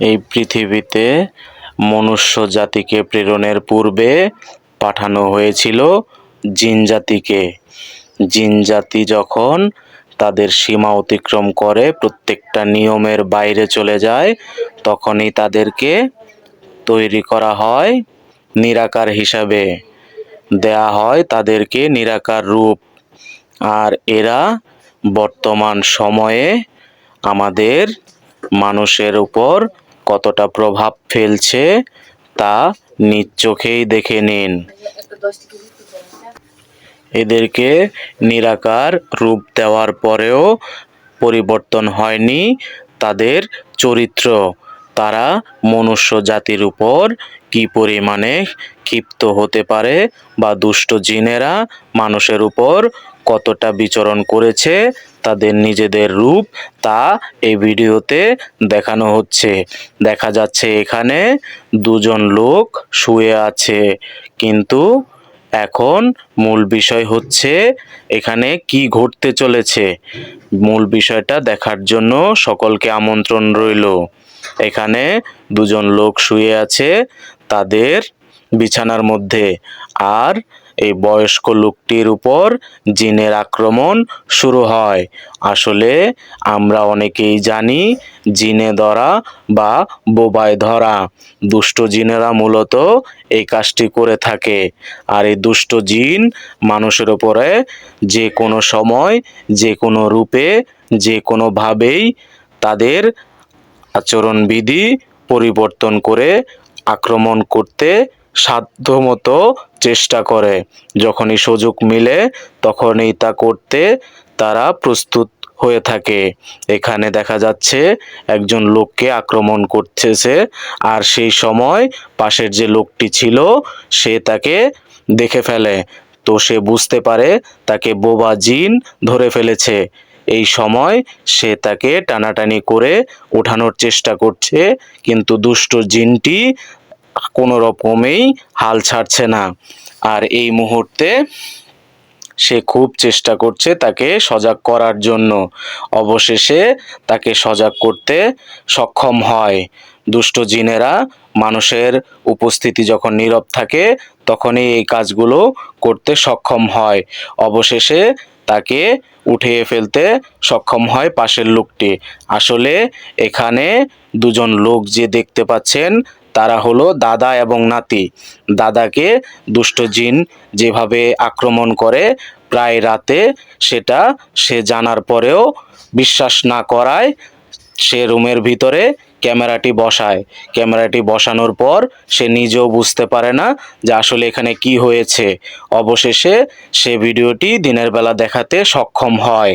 এই পৃথিবীতে মনুষ্য জাতিকে প্রেরণের পূর্বে পাঠানো হয়েছিল জিন জাতিকে। জিন জাতি যখন তাদের সীমা অতিক্রম করে প্রত্যেকটা নিয়মের বাইরে চলে যায়, তখনই তাদেরকে তৈরি করা হয় নিরাকার হিসাবে। দেয়া হয় তাদেরকে নিরাকার রূপ। আর এরা বর্তমান সময়ে আমাদের মানুষের উপর কতটা প্রভাব ফেলছে তা নিজ চোখেই দেখে নিন। এদেরকে নিরাকার রূপ দেওয়ার পরেও পরিবর্তন হয়নি তাদের চরিত্র। তারা মনুষ্য জাতির উপর কি পরিমাণে ক্ষিপ্ত হতে পারে বা দুষ্ট জিনেরা মানুষের উপর কতটা বিচরণ করেছে, তাদের নিজেদের রূপ তা এই ভিডিওতে দেখানো হচ্ছে। দেখা যাচ্ছে এখানে দুজন লোক শুয়ে আছে। কিন্তু এখন মূল বিষয় হচ্ছে এখানে কি ঘটতে চলেছে। মূল বিষয়টা দেখার জন্য সকলকে আমন্ত্রণ রইল। এখানে দুজন লোক শুয়ে আছে তাদের বিছানার মধ্যে। আর এই বয়স্ক লোকটির উপর জিনের আক্রমণ শুরু হয়। আসলে আমরা অনেকেই জানি জিনে ধরা বা বোবায় ধরা। দুষ্ট জিনেরা মূলত এই কাজটি করে থাকে। আর এই দুষ্ট জিন মানুষের উপরে যে কোনো সময়, যে কোনো রূপে, যে কোনোভাবেই তাদের আচরণবিধি পরিবর্তন করে আক্রমণ করতে সাধ্যমতো চেষ্টা করে। যখনই সুযোগ মিলে, তখনই তা করতে তারা প্রস্তুত হয়ে থাকে। এখানে দেখা যাচ্ছে, একজন লোককে আক্রমণ করতেছে আর সেই সময় পাশের যে লোকটি ছিল, সে তাকে দেখে ফেলে। তো সে বুঝতে পারে, তাকে বোবা জিন ধরে ফেলেছে। এই সময় সে তাকে টানাটানি করে ওঠানোর চেষ্টা করছে, কিন্তু দুষ্ট জিনটি কোনো রকমেই হাল ছাড়ছে না। আর এই মুহূর্তে সে খুব চেষ্টা করছে তাকে সজাগ করার জন্য। অবশেষে তাকে সজাগ করতে সক্ষম হয়। দুষ্ট জিনেরা মানুষের উপস্থিতি যখন নীরব থাকে, তখনই এই কাজগুলো করতে সক্ষম হয়। অবশেষে তাকে উঠিয়ে ফেলতে সক্ষম হয় পাশের লোকটি। আসলে এখানে দুজন লোক যে দেখতে পাচ্ছেন, তারা হলো দাদা এবং নাতি। দাদাকে দুষ্ট জিন যেভাবে আক্রমণ করে প্রায় রাতে, সেটা সে জানার পরেও বিশ্বাস না করায় সে রুমের ভিতরে ক্যামেরাটি বসায়। ক্যামেরাটি বসানোর পর সে নিজেও বুঝতে পারে না যে আসলে এখানে কি হয়েছে। অবশেষে সে ভিডিওটি দিনের বেলা দেখাতে সক্ষম হয়।